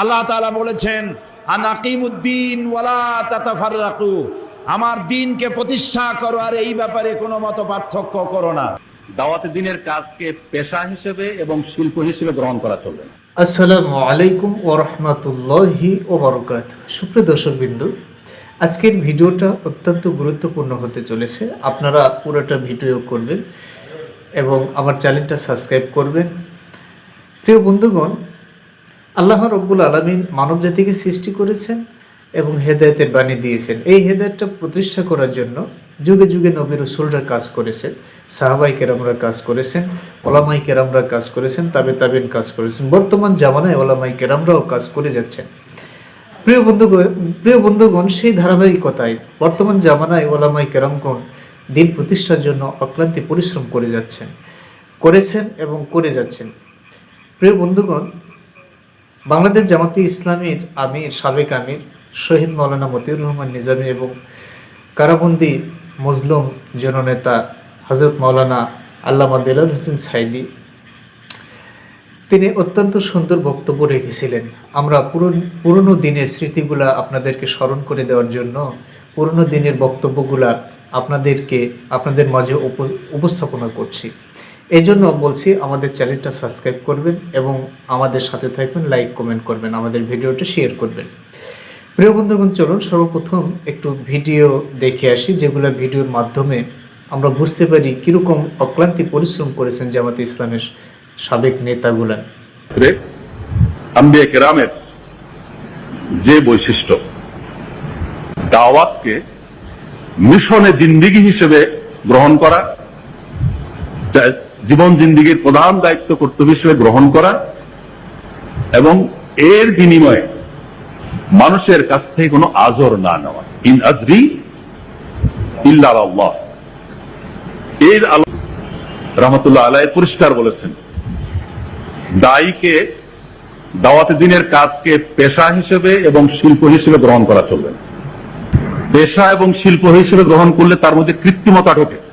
আল্লাহ তাআলা বলেছেন আনাকিমুদ্দিন ওয়ালা তাতাফাররাকু। আমার দিনকে প্রতিষ্ঠা করো আর এই ব্যাপারে কোনো মত পার্থক্য করো না। দাওয়াতে দিনের কাজকে পেশা হিসেবে এবং শিল্প হিসেবে গ্রহণ করা চলবে। আসসালামু আলাইকুম ও রহমতুল্লাহি ও বরকাত সুপ্রিয় দর্শকবিন্দু আজকের ভিডিওটা অত্যন্ত গুরুত্বপূর্ণ হতে চলেছে। আপনারা পুরোটা ভিডিও করবেন এবং আমার চ্যানেলটা সাবস্ক্রাইব করবেন। প্রিয় বন্ধুগণ আল্লাহ রব্বুল আলমিন মানব জাতিকে সৃষ্টি করেছেন এবং হেদায়তের বাণী দিয়েছেন। এই হেদায়তটা প্রতিষ্ঠা করার জন্য যুগে যুগে নবী রসুলরা কাজ করেছেন, সাহাবাই কেরামরা কাজ করেছেন, ওলামাই কেরামরা কাজ করেছেন, তাবে তাবিন কাজ করেছেন। বর্তমান জামানায় ওলামাই কেরামরাও কাজ করে যাচ্ছেন। প্রিয় বন্ধুগণ প্রিয় বন্ধুগণ, সেই ধারাবাহিকতায় বর্তমান জামানায় ওলামাই কেরামগণ দিন প্রতিষ্ঠার জন্য অক্লান্তি পরিশ্রম করে যাচ্ছেন, করেছেন এবং করে যাচ্ছেন। প্রিয় বন্ধুগণ বাংলাদেশ জামাতি ইসলামীর আমির সাবেক আমির শহীদ মৌলানা মতিউর রহমান নিজামী এবং কারাবন্দি মজলুম জননেতা হজরত মৌলানা আল্লামা দেলার হোসেন সাইদি। তিনি অত্যন্ত সুন্দর বক্তব্য রেখেছিলেন। আমরা পুরন দিনের স্মৃতিগুলা আপনাদেরকে স্মরণ করে দেওয়ার জন্য পুরনো দিনের বক্তব্যগুলা আপনাদেরকে আপনাদের মাঝে উপ- উপস্থাপনা করছি। এই জন্য বলছি, আমাদের চ্যানেলটা সাবস্ক্রাইব করবেন এবং আমাদের সাথে থাকবেন, লাইক, কমেন্ট করবেন, আমাদের ভিডিওটা শেয়ার করবেন। প্রিয় বন্ধুগণ, চলুন সর্বপ্রথম একটু ভিডিও দেখে আসি, যেগুলো ভিডিওর মাধ্যমে আমরা বুঝতে পারি কীরকম অক্লান্তি পরিশ্রম করেছেন জামাতে ইসলামের সাবেক নেতাগুলা। আম্বিয়া কেরামের যে বৈশিষ্ট্য, দাওয়াতকে মিশনে জিন্দিগি হিসেবে গ্রহণ করা জীবন জিন্দিগির প্রধান দায়িত্ব কর্তব্য হিসেবে গ্রহণ করা এবং এর বিনিময়ে মানুষের কাছ থেকে কোনো আজর না নেওয়া। ইন আজরি ইল্লা আল্লাহ। এর আলো রহমতুল্লাহ আলাই পরিষ্কার বলেছেন। দায়ীকে দাওয়াতে দিনের কাজকে পেশা হিসেবে এবং শিল্প হিসেবে গ্রহণ করা চলবে। পেশা এবং শিল্প হিসেবে গ্রহণ করলে তার মধ্যে কৃত্রিমতা ঢোকে।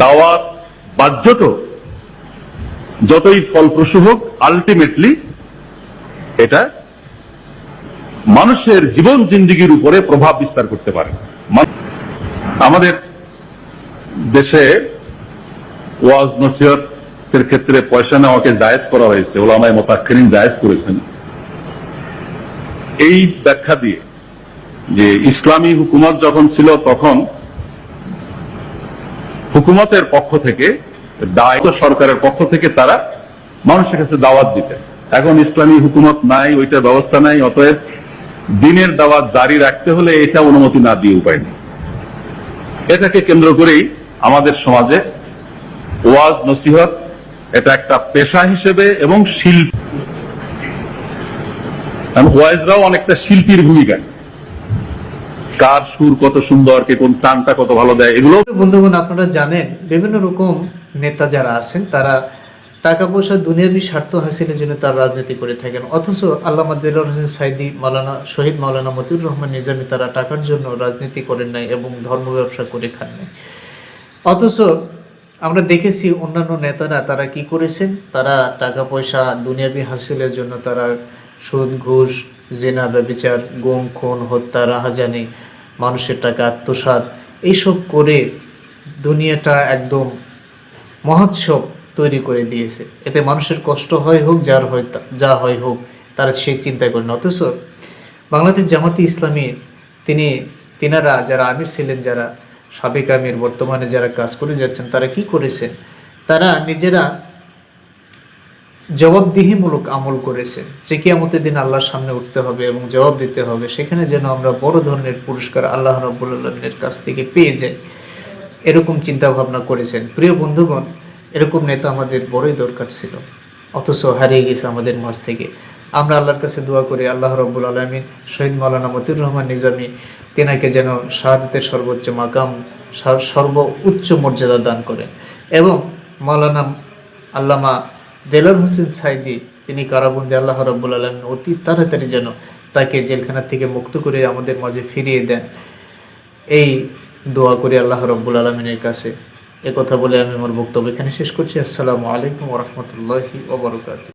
দাওয়াত বাহ্যত যতই ফলপ্রসূ হোক আলটিমেটলি এটা মানুষের জীবন জিন্দিগির উপরে প্রভাব বিস্তার করতে পারে। আমাদের দেশে ওয়াজ নসিহতের ক্ষেত্রে পয়সা নেওয়াকে জায়েজ করা হয়েছে, ওলামায় মোতাক্ষরিন জায়েজ করেছেন। এই ব্যাখ্যা দিয়ে যে ইসলামী হুকুমত যখন ছিল তখন হুকুমতের পক্ষ থেকে, দায়িত্ব সরকারের পক্ষ থেকে তারা মানুষের কাছে দাওয়াত দিতেন। এখন ইসলামী হুকুমত নাই, ওইটার ব্যবস্থা নাই, অতএব দিনের দাওয়াত জারি রাখতে হলে এটা অনুমতি না দিয়ে উপায় নেই। এটাকে কেন্দ্র করেই আমাদের সমাজে ওয়াজ, নসিহত, এটা একটা পেশা হিসেবে এবং শিল্প। ওয়াইজরাও অনেকটা শিল্পীর ভূমিকা। কার সুর কত সুন্দর, কে কোন টানটা কত ভালো দেয়, এগুলো বন্ধুগণ, আপনারা জানেন, বিভিন্ন রকম নেতা যারা আছেন, তারা টাকা পয়সা দুনিয়াবী স্বার্থ হাসিলের জন্য তার রাজনীতি করে থাকেন। অথচ আল্লামা দিলর হোসেন সাইদি মালানা শহীদ মাওলানা মতিউর রহমান নিজামী তারা টাকার জন্য রাজনীতি করেন নাই এবং ধর্ম ব্যবসা করে খান নাই। অথচ আমরা দেখেছি অন্যান্য নেতারা, তারা কি করেছেন? তারা টাকা পয়সা দুনিয়াবী হাসিলের জন্য তারা সুদ, ঘুষ জেনা ব্যবিচার গুম, খুন, হত্যা, রাহাজানি, মানুষের টাকা, আত্মসাৎ, এইসব করে দুনিয়াটা একদম মহোৎসব তৈরি করে দিয়েছে। এতে মানুষের কষ্ট হয় হোক, যার হয় যা হয় হোক, তারা সেই চিন্তা করেন অথচ বাংলাদেশ জামাতি ইসলামী, তিনি, তিনারা যারা আমির ছিলেন, যারা সাবেক আমির, বর্তমানে যারা কাজ করে যাচ্ছেন, তারা কি করেছেন? তারা নিজেরা জবাবদিহিমূলক আমল করেছে। যে কিয়ামতের দিন আল্লাহর সামনে উঠতে হবে এবং জবাব দিতে হবে। সেখানে যেন আমরা বড় ধরনের পুরস্কার আল্লাহ রব্বুল কাছ থেকে পেয়ে যাই। এরকম চিন্তা ভাবনা করেছেন। প্রিয় বন্ধুগণ, এরকম নেতা আমাদের বড়ই দরকার ছিল। অথচ হারিয়ে গেছে আমাদের মাঝ থেকে। আমরা আল্লাহর কাছে দোয়া করি, আল্লাহ রব্বুল আলমিন শহীদ মাওলানা মতিউর রহমান নিজামী, তেনাকে যেন শাহাদতের সর্বোচ্চ মাকাম সর্ব উচ্চ মর্যাদা দান করেন। এবং মাওলানা আল্লামা দেলার হোসেন সাইদি, তিনি কারাবন্দি আল্লাহ রব্বুল আলমিন অতি তাড়াতাড়ি যেন তাকে জেলখানা থেকে মুক্ত করে আমাদের মাঝে ফিরিয়ে দেন। এই দোয়া করি আল্লাহ রব্বুল আলমিনের কাছে। কথা বলে আমি আমার বক্তব্য এখানে শেষ করছি। আসসালামু আলাইকুম রহমতুল্লাহি ওবরকাত